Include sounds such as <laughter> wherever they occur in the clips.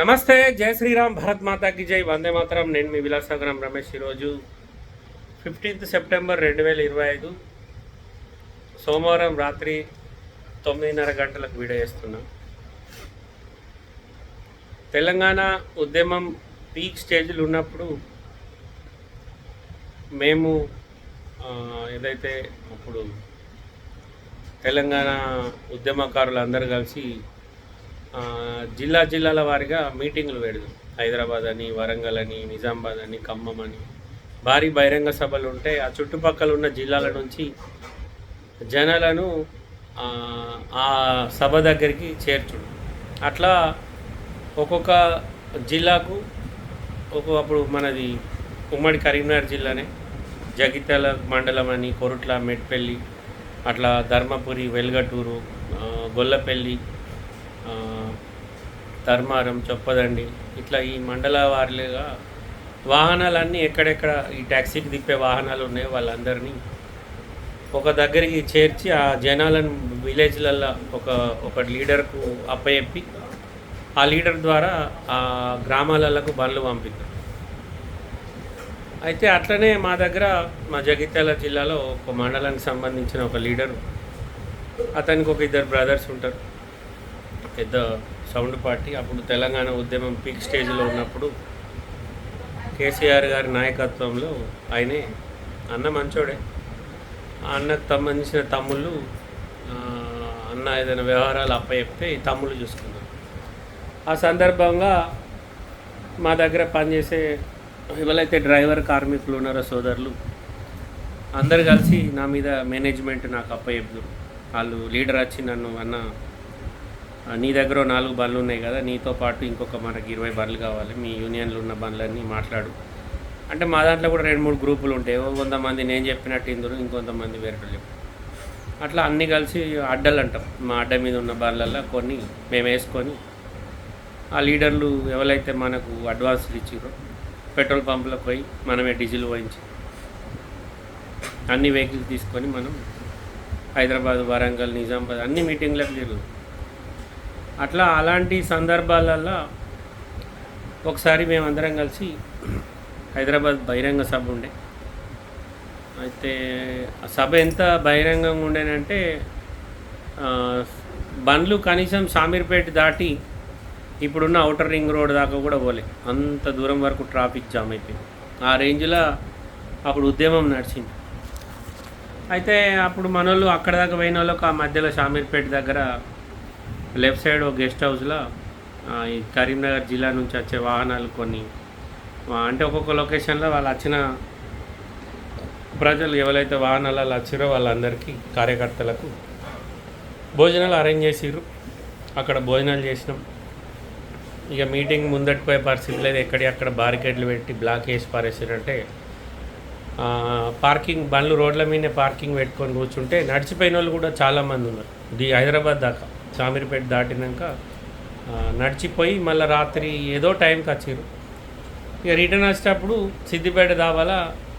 నమస్తే జై శ్రీరామ్ భరత్ మాతాకి జై. వందే మాతరం. నేను మీ విలాసాగరం రమేష్ ఈరోజు ఫిఫ్టీన్త్ సెప్టెంబర్ రెండు వేల ఇరవై ఐదు సోమవారం రాత్రి తొమ్మిదిన్నర గంటలకు వీడియో చేస్తున్నాం. తెలంగాణ ఉద్యమం పీక్ స్టేజ్లు ఉన్నప్పుడు మేము ఏదైతే అప్పుడు తెలంగాణ ఉద్యమకారులు అందరూ కలిసి జిల్లా జిల్లాల వారిగా మీటింగ్లు పెడదాం. హైదరాబాద్ అని వరంగల్ అని నిజామాబాద్ అని ఖమ్మం అని. భారీ బహిరంగ సభలు ఉంటే ఆ చుట్టుపక్కల ఉన్న జిల్లాల నుంచి జనాలను ఆ, సభ దగ్గరికి చేర్చుడు. అట్లా ఒక్కొక్క జిల్లాకు ఒక్కొక్క అప్పుడు మనది ఉమ్మడి కరీంనగర్ జిల్లానే. జగిత్యాల మండలం అని కొరుట్ల మెట్పల్లి అట్లా ధర్మపురి వెల్గటూరు గొల్లపల్లి ధర్మారం చొప్పదండి. ఇట్లా ఈ మండల వారిగా వాహనాలన్నీ ఎక్కడెక్కడ ఈ ట్యాక్సీకి దిప్పే వాహనాలు ఉన్నాయో వాళ్ళందరినీ ఒక దగ్గరికి చేర్చి ఆ జనాలను విలేజ్లల్లో ఒక ఒక లీడర్కు అప్పచెప్పి ఆ లీడర్ ద్వారా ఆ గ్రామాలకు బండ్లు పంపిస్తారు అయితే అట్లనే మా దగ్గర మా జగిత్యాల జిల్లాలో ఒక మండలానికి సంబంధించిన ఒక లీడరు అతనికి ఒక ఇద్దరు బ్రదర్స్ ఉంటారు. పెద్ద సౌండ్ పార్టీ. అప్పుడు తెలంగాణ ఉద్యమం పీక్ స్టేజ్లో ఉన్నప్పుడు కేసీఆర్ గారి నాయకత్వంలో ఆయనే అన్న మంచోడే. ఆ అన్నకు సంబంధించిన తమ్ముళ్ళు అన్న ఏదైనా వ్యవహారాలు అప్పచెప్తే ఈ తమ్ముళ్ళు చూసుకున్నారు ఆ సందర్భంగా మా దగ్గర పనిచేసే ఎవరైతే డ్రైవర్ కార్మికులు ఉన్నారో సోదరులు అందరు కలిసి నా మీద మేనేజ్మెంట్ నాకు అప్పచెప్పారు వాళ్ళు లీడర్ వచ్చి నన్ను అన్న నీ దగ్గర నాలుగు బండ్లు ఉన్నాయి కదా నీతో పాటు ఇంకొక మనకి ఇరవై బండ్లు కావాలి మీ యూనియన్లో ఉన్న బండ్లన్నీ మాట్లాడు. అంటే మా దాంట్లో కూడా రెండు మూడు గ్రూపులు ఉంటాయి. ఓ కొంతమంది నేను చెప్పినట్టు ఇందులో ఇంకొంతమంది వేరేటోళ్ళు చెప్పు అట్లా అన్నీ కలిసి అడ్డలు అంటాం. మా అడ్డ మీద ఉన్న బండ్లల్లో కొన్ని మేము వేసుకొని ఆ లీడర్లు ఎవరైతే మనకు అడ్వాన్స్లు ఇచ్చిరో పెట్రోల్ పంపులకు పోయి మనమే డీజిల్ పోయించి అన్ని వెహికల్స్ తీసుకొని మనం హైదరాబాద్ వరంగల్ నిజామాబాద్ అన్ని మీటింగ్లకు తిరుగుతాం. అట్లా అలాంటి సందర్భాలలో ఒకసారి మేమందరం కలిసి హైదరాబాద్ బహిరంగ సభ ఉండే. అయితే ఆ సభ ఎంత బహిరంగంగా ఉండేనంటే బండ్లు కనీసం సామీర్పేట దాటి ఇప్పుడున్న అవుటర్ రింగ్ రోడ్ దాకా కూడా పోలే. అంత దూరం వరకు ట్రాఫిక్ జామ్ అయిపోయింది. ఆ రేంజ్లో అప్పుడు ఉద్యమం నడిచింది. అయితే అప్పుడు మనోళ్ళు అక్కడ దాకా పోయిన వాళ్ళకి ఆ మధ్యలో షామీర్పేట దగ్గర లెఫ్ట్ సైడ్ ఒక గెస్ట్ హౌస్లో ఈ కరీంనగర్ జిల్లా నుంచి వచ్చే వాహనాలు కొన్ని. అంటే ఒక్కొక్క లొకేషన్లో వాళ్ళు వచ్చిన ప్రజలు ఎవరైతే వాహనాలలో వచ్చిరో వాళ్ళందరికీ కార్యకర్తలకు భోజనాలు అరేంజ్ చేసిర్రు. అక్కడ భోజనాలు చేసినాం. ఇక మీటింగ్ ముందటి పోయే పరిస్థితి లేదు. ఎక్కడి అక్కడ బారికేడ్లు పెట్టి బ్లాక్ వేసి పారేసారంటే పార్కింగ్ బండ్లు రోడ్ల మీదనే పార్కింగ్ పెట్టుకొని కూర్చుంటే నడిచిపోయిన వాళ్ళు కూడా చాలామంది ఉన్నారు. ఇది హైదరాబాద్ దాకా. చామిరిపేట దాటినాక నడిచిపోయి మళ్ళీ రాత్రి ఏదో టైంకి వచ్చారు ఇక రిటర్న్ వచ్చేటప్పుడు సిద్దిపేట దావాల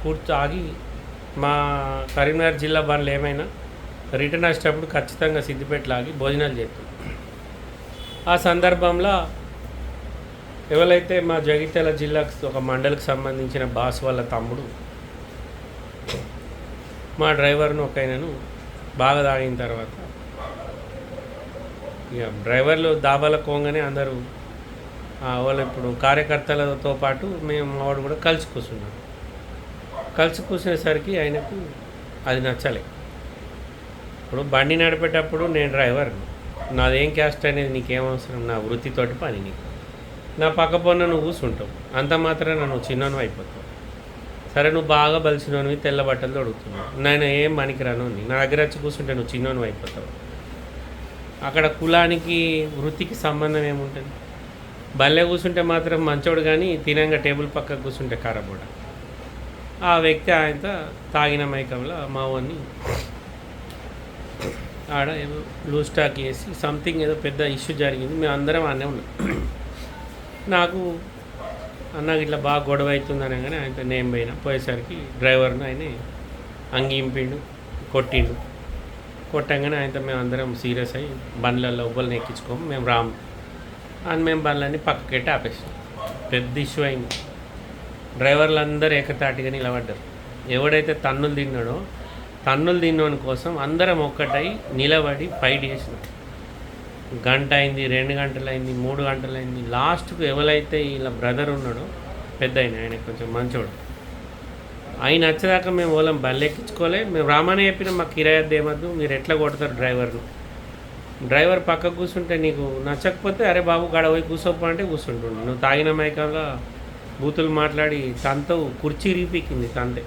కూర్చో ఆగి మా కరీంనగర్ జిల్లా బండ్లు ఏమైనా రిటర్న్ వచ్చేటప్పుడు ఖచ్చితంగా సిద్దిపేటలో ఆగి భోజనాలు చేస్తాం. ఆ సందర్భంలో ఎవరైతే మా జగిత్యాల జిల్లాకు ఒక మండలికి సంబంధించిన బాస్ వాళ్ళ తమ్ముడు మా డ్రైవర్ను ఒక ఆయనను బాగా తాగిన తర్వాత ఇక డ్రైవర్లు దాబాల కోంగానే అందరూ వాళ్ళు ఇప్పుడు కార్యకర్తలతో పాటు మేము వాడు కూడా కలిసి కూర్చున్నాం కలిసి కూర్చునేసరికి ఆయనకు అది నచ్చలే. ఇప్పుడు బండి నడిపేటప్పుడు నేను డ్రైవర్ నాదేం క్యాస్ట్ అనేది నీకేం అవసరం నా వృత్తితోటి పని నీకు. నా పక్క పొన్న నువ్వు కూర్చుంటావు అంత మాత్రం నువ్వు చిన్నను అయిపోతావు. సరే నువ్వు బాగా బలిసినవి తెల్ల బట్టలు తొడుగుతున్నావు. నేను ఏం పనికిరాను నా దగ్గర వచ్చి కూర్చుంటే నువ్వు చిన్నను అయిపోతావు. అక్కడ కులానికి వృత్తికి సంబంధం ఏముంటుంది? బల్లె కూర్చుంటే మాత్రం మంచోడు కానీ తినంగా టేబుల్ పక్క కూర్చుంటే కారబోడ. ఆ వ్యక్తి ఆయనతో తాగిన మైకంలో మావని ఆడ ఏదో లూజ్ టాక్ వేసి సంథింగ్ ఏదో పెద్ద ఇష్యూ జరిగింది. మేము అందరం అనే ఉన్నాం. నాకు అన్నకి ఇట్లా బాగా గొడవ అవుతుంది అనగానే ఆయనతో నేను పోయినా. పోయేసరికి డ్రైవర్ను ఆయన అంగింపిండు కొట్టిండు. కొట్టంగానే ఆయనతో మేము అందరం సీరియస్ అయ్యి బండ్లలో ఉబ్బల్ని ఎక్కించుకోము. మేము రాము. అని మేము బండ్లన్నీ పక్కకెట్టి ఆపేసాం పెద్ద ఇష్యూ అయింది. డ్రైవర్లు అందరూ ఏకతాటిగా నిలబడ్డారు. ఎవడైతే తన్నులు తిన్నాడో తన్నులు తిన్నోని కోసం అందరం ఒక్కటై నిలబడి ఫైట్ చేసినాం. గంట అయింది రెండు గంటలైంది మూడు గంటలైంది. లాస్ట్కు ఎవరైతే ఇలా బ్రదర్ ఉన్నాడో పెద్ద ఆయన ఆయన కొంచెం మంచోడు. ఆయన వచ్చేదాకా మేము వాళ్ళం బండ్లు ఎక్కించుకోలే మేము రామానే చెప్పిన మాకు కిరాయద్దు ఏమద్దు మీరు ఎట్లా కొడతారు డ్రైవర్ను? డ్రైవర్ పక్కకు కూర్చుంటే నీకు నచ్చకపోతే అరే బాబు గడ పోయి కూర్చోపో అంటే కూర్చుంటుండు. నువ్వు తాగిన మైకంగా బూతులు మాట్లాడి తనతో కుర్చీ ఇరిగిపోయింది తంతే.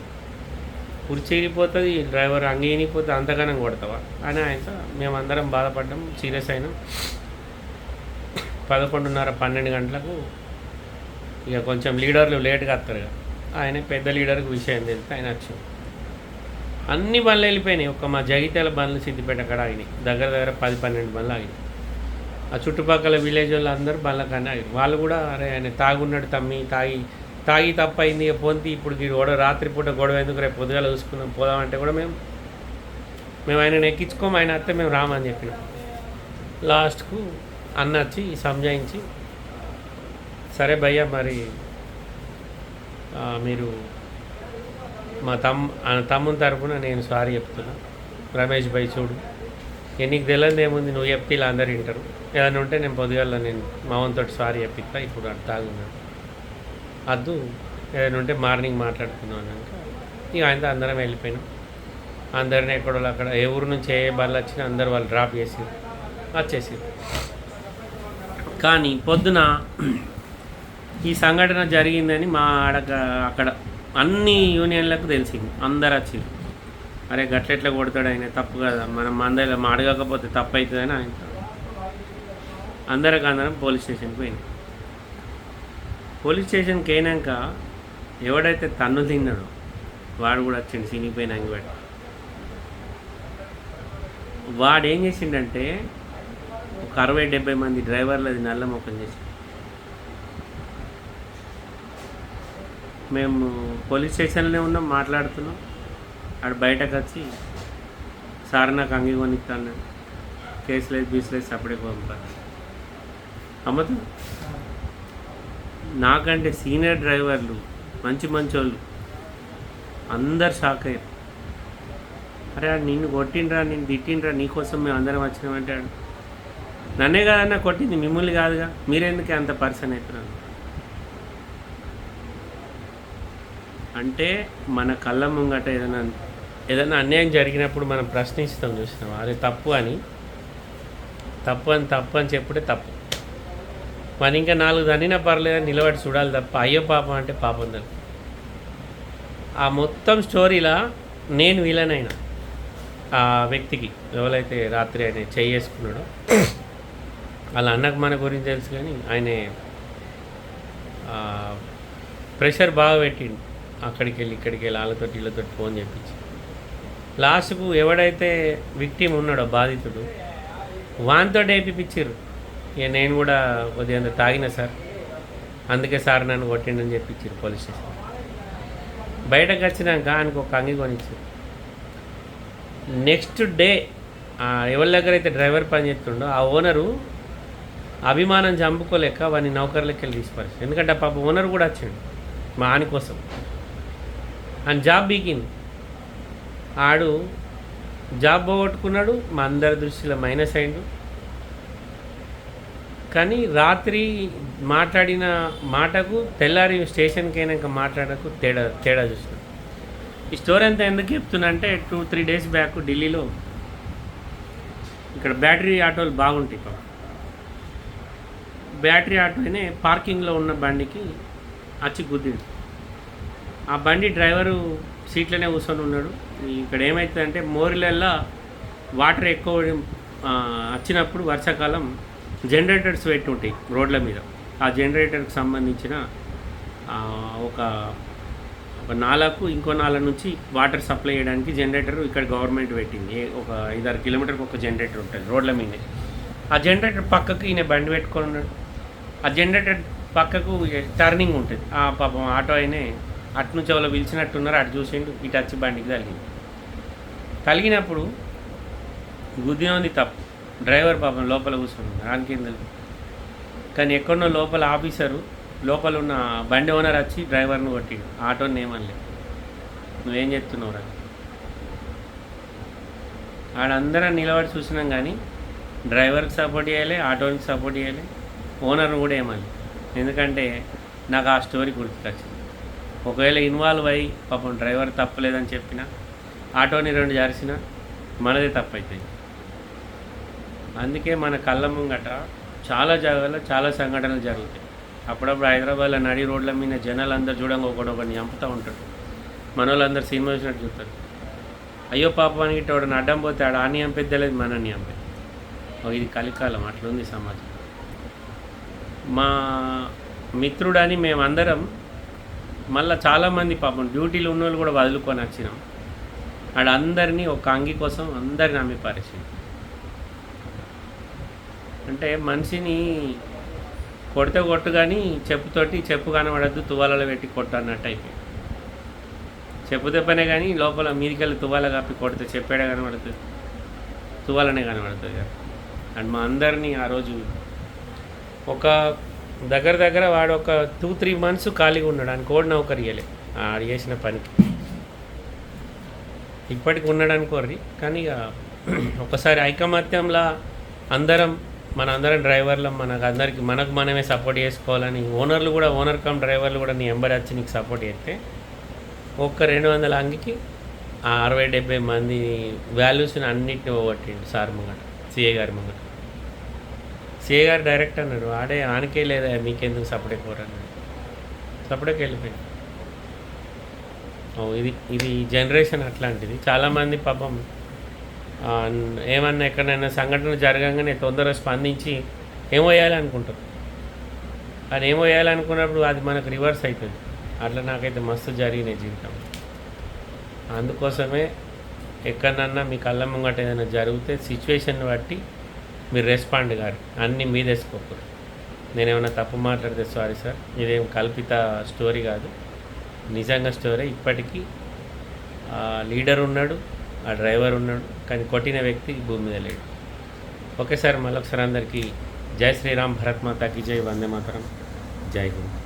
కుర్చీ ఇరిగిపోతుంది డ్రైవర్ అంగీనిపోతే అంతగానం కొడతావా? అని ఆయన మేమందరం బాధపడ్డాం సీరియస్ అయినాం. పదకొండున్నర పన్నెండు గంటలకు ఇక కొంచెం లీడర్లు లేట్గా వస్తారు కదా. ఆయన పెద్ద లీడర్కి విషయం తెలిపి ఆయన వచ్చింది అన్ని బండ్లు వెళ్ళిపోయినాయి. ఒక్క మా జగిత్యాల బండ్లు సిద్దిపేట అక్కడ ఆగినాయి. దగ్గర దగ్గర పది పన్నెండు బండ్లు ఆగినాయి. ఆ చుట్టుపక్కల విలేజ్ వాళ్ళు అందరూ బండ్ల కన్నా ఆగినారు. వాళ్ళు కూడా అరే ఆయన తాగున్నాడు తమ్మి తాగి తాగి తప్పైంది. ఇక ఇప్పుడు గొడవ రాత్రిపూట గొడవ ఎందుకు? రేపు పొద్దుగాల చూసుకుందాం పోదామంటే కూడా మేము మేము ఆయన ఎక్కించుకోము ఆయన అత్తే మేము రామని చెప్పినాం. లాస్ట్కు అన్న వచ్చి సంజాయించి సరే భయ్యా మరి మీరు మా తమ్ తమ్ముని తరఫున నేను సారీ చెప్తున్నా. రమేష్ భాయ్ చూడు. ఎన్నికి నీకు తెలియదు ఏముంది నువ్వు చెప్తే ఇలా అందరు వింటారు. ఏదైనా ఉంటే నేను పొద్దుగాల నేను మావంతో సారీ చెప్పిస్తా ఇప్పుడు అటు తాగున్నాను. అద్దు ఏదైనా ఉంటే మార్నింగ్ మాట్లాడుకున్నాను అన్నాక ఇక ఆయనతో అందరం వెళ్ళిపోయినాం. అందరిని ఎక్కడో అక్కడ ఏ ఊరు నుంచి ఏ బళ్ళు వచ్చినా అందరు వాళ్ళు డ్రాప్ చేసి వచ్చేసి కానీ పొద్దున ఈ సంఘటన జరిగిందని మా ఆడక అక్కడ అన్ని యూనియన్లకు తెలిసింది. అందరు వచ్చింది అరే గట్లెట్లా కొడతాడు ఆయన? తప్పు కదా. మనం మందలో అడగకపోతే తప్పు అవుతుందని ఆయన అందరికి అందరం పోలీస్ స్టేషన్కి పోయింది పోలీస్ స్టేషన్కి అయినాక ఎవడైతే తన్ను తిన్నాడో వాడు కూడా వచ్చిండు సినిపోయినాక అంగిపెట్టి వాడు ఏం చేసిండంటే ఒక అరవై డెబ్బై మంది డ్రైవర్లది నల్ల మొక్కలు చేసి మేము పోలీస్ స్టేషన్లోనే ఉన్నాం మాట్లాడుతున్నాం. ఆడ బయటకు వచ్చి సార్ నాకు అంగి కొనిస్తాను. కేసు లేదు బీసు లేదు అప్పుడే పంపారు అమ్మదు నాకంటే సీనియర్ డ్రైవర్లు మంచి మంచి వాళ్ళు అందరు షాక్ అయ్యారు. అరే నిన్ను కొట్టిండ్రా నిన్ను తిట్టిండ్రా నీకోసం మేము అందరం వచ్చినామంటే నన్నే కాదన్నా కొట్టింది మిమ్మల్ని కాదుగా. మీరెందుకే అంత పర్సన్ అవుతున్నాను అంటే మన కళ్ళ ముంగట ఏదైనా ఏదైనా అన్యాయం జరిగినప్పుడు మనం ప్రశ్నిస్తాం చూసినాం అది తప్పు అని. తప్పు అని తప్పు అని చెప్పుడే తప్పు. మన ఇంకా నాలుగు దనినా పర్లేదని నిలబడి చూడాలి తప్ప అయ్యో పాపం అంటే పాపం తల్లి. ఆ మొత్తం స్టోరీలా నేను విలనైనా ఆ వ్యక్తికి ఎవరైతే రాత్రి ఆయన చేసుకున్నాడో వాళ్ళ అన్నకు మన గురించి తెలుసు కానీ ఆయన ప్రెషర్ బాగా పెట్టిండు. అక్కడికి వెళ్ళి ఇక్కడికి వెళ్ళి వాళ్ళతోటి వీళ్ళతోటి ఫోన్ చేపించి. లాస్ట్కు ఎవడైతే విక్టిమ్ ఉన్నాడో బాధితుడు వానితో వేపిపించారు ఇక నేను కూడా కొద్దిగా తాగిన సార్. అందుకే సార్ నన్ను కొట్టిండని చెప్పించారు పోలీస్ స్టేషన్ బయటకు వచ్చినాక ఆయనకు ఒక అంగి కొనిచ్చారు నెక్స్ట్ డే ఎవరి దగ్గర అయితే డ్రైవర్ పని చేస్తుండో ఆ ఓనరు అభిమానం చంపుకోలేక వాని నౌకర్లకి వెళ్ళి తీసుకొచ్చారు ఎందుకంటే పాప ఓనర్ కూడా వచ్చాడు మా ఆని కోసం. అండ్ జాబ్ బీకింది. ఆడు జాబ్ పోగొట్టుకున్నాడు మా అందరి దృష్టిలో మైనస్ అయిండు. కానీ రాత్రి మాట్లాడిన మాటకు తెల్లారి స్టేషన్కి అయినాక మాట్లాడకు తేడా తేడా చూసినాం. ఈ స్టోరీ అంతా ఎందుకు చెప్తున్నా అంటే టూ త్రీ డేస్ బ్యాక్ ఢిల్లీలో ఇక్కడ బ్యాటరీ ఆటోలు బాగుంటాయి పాపం. బ్యాటరీ ఆటోనే పార్కింగ్లో ఉన్న బండికి వచ్చి గుద్దింది. ఆ బండి డ్రైవరు సీట్లోనే కూర్చొని ఉన్నాడు. ఇక్కడ ఏమవుతుందంటే మోరిలల్లో వాటర్ ఎక్కువ వచ్చినప్పుడు వర్షాకాలం జనరేటర్స్ పెట్టి ఉంటాయి రోడ్ల మీద. ఆ జనరేటర్కి సంబంధించిన ఒక ఒక నాలకు ఇంకో నాల నుంచి వాటర్ సప్లై చేయడానికి జనరేటర్ ఇక్కడ గవర్నమెంట్ పెట్టింది. ఒక ఐదారు కిలోమీటర్కి ఒక జనరేటర్ ఉంటుంది రోడ్ల మీదే. ఆ జనరేటర్ పక్కకు ఈయన బండి పెట్టుకొని ఉన్నాడు. ఆ జనరేటర్ పక్కకు టర్నింగ్ ఉంటుంది. ఆ పాపం ఆటో అయినే అటు నుంచి ఎవరో పిలిచినట్టున్నారు అటు చూసిండు ఇటు వచ్చి బండికి తలిగింది తలిగినప్పుడు గుద్దిన ఉంది తప్పు. డ్రైవర్ పాపం లోపల కూర్చున్నాడు దానికి తెలుసు కానీ ఎక్కడో లోపల ఆఫీసరు లోపల ఉన్న బండి ఓనర్ వచ్చి డ్రైవర్ను కొట్టిండు. ఆటోని ఏమనలే. నువ్వేం చెప్తున్నావు రా? ఆడందరం నిలబడి చూసినాం కానీ డ్రైవర్కి సపోర్ట్ చేయాలి ఆటోని సపోర్ట్ చేయాలి ఓనర్ని కూడా ఏమని ఎందుకంటే నాకు ఆ స్టోరీ గుర్తుకొచ్చింది. ఒకవేళ ఇన్వాల్వ్ అయ్యి పాపం డ్రైవర్ తప్పలేదని చెప్పిన ఆటోని రెండు జారిసిన మనదే తప్పైతుంది అందుకే మన కళ్ళ ముంగట చాలా జాగాలో చాలా సంఘటనలు జరుగుతాయి. అప్పుడప్పుడు హైదరాబాద్లో నడి రోడ్ల మీద జనాలు అందరు చూడంగా ఒకడు ఒకరిని చంపుతూ ఉంటాడు. మన వాళ్ళందరూ సినిమా చూసినట్టు చూస్తారు. అయ్యో పాపానికి వాడు అడ్డం పోతే ఆడ ఆని చంపేద్దలేదు మనని అంపే ఇది కలికాలం అట్లుంది సమాజం. మా మిత్రుడని మేమందరం మళ్ళీ చాలామంది పాపం డ్యూటీలు ఉన్న వాళ్ళు కూడా వదులుకొని వచ్చినాం. ఆడ అందరినీ ఒక అంగి కోసం అందరిని అమ్మి పారేసింది. అంటే మనిషిని కొడితే కొట్టు కానీ చెప్పుతోటి చెప్పు కనబడద్దు తువాలలో పెట్టి కొట్టు అన్నట్టు అయిపోయింది. చెప్పు దెబ్బనే కానీ లోపల మీదికెళ్ళి తువాల కాపి కొడితే చెప్పాడే కనబడుతుంది తువాలనే కనబడుతుంది అండ్ మా అందరినీ ఆ రోజు ఒక దగ్గర దగ్గర వాడు ఒక టూ త్రీ మంత్స్ ఖాళీగా ఉన్నాడు. ఆయన కోడి నౌకరి ఇయ్యలే. ఆడు చేసిన పనికి. ఇప్పటికి ఉన్నాడు అనుకోర్రి. కానీ ఇక <clears throat> ఒకసారి ఐకమత్యంలా అందరం మన అందరం డ్రైవర్లం మనకు అందరికి మనకు మనమే సపోర్ట్ చేసుకోవాలని ఓనర్లు కూడా ఓనర్ కమ్ డ్రైవర్లు కూడా నీ ఎంబర్ వచ్చి నీకు సపోర్ట్ చేస్తే ఒక్క రెండు వందల అంగికి ఆ అరవై డెబ్బై మంది వాల్యూస్ని అన్నిటిని పోగొట్టిండు సార్ ముంగట సిఏ గారి ముంగట. సిఏ గారు డైరెక్ట్ అన్నాడు ఆడే ఆనకే లేదా మీకెందుకు సపరేట్ పోరన్నాడు సపరేట్కి వెళ్ళిపోయింది. ఓ ఇది ఇది జనరేషన్ అట్లాంటిది. చాలామంది పాపం ఏమన్నా ఎక్కడైనా సంఘటన జరగంగానే తొందరగా స్పందించి ఏమో వేయాలనుకుంటారు అది ఏమో వేయాలనుకున్నప్పుడు అది మనకు రివర్స్ అవుతుంది అట్లా నాకైతే మస్తు జరిగినాయి జీవితం. అందుకోసమే ఎక్కడన్నా మీ కళ్ళ ముంగట ఏదైనా జరిగితే సిచ్యువేషన్ బట్టి మీరు రెస్పాండ్ గారు. అన్నీ మీదేసుకోకూడదు నేనేమైనా తప్పు మాట్లాడితే సారీ సార్ ఇదేం కల్పిత స్టోరీ కాదు. నిజంగా స్టోరీ ఇప్పటికీ ఆ లీడర్ ఉన్నాడు ఆ డ్రైవర్ ఉన్నాడు కానీ కొట్టిన వ్యక్తి భూమి మీద లేడు. ఓకే సార్ మళ్ళొకసారి అందరికీ జై శ్రీరామ్ భరత్ మాతాకి జై వందే మాతరం. జై హింద్.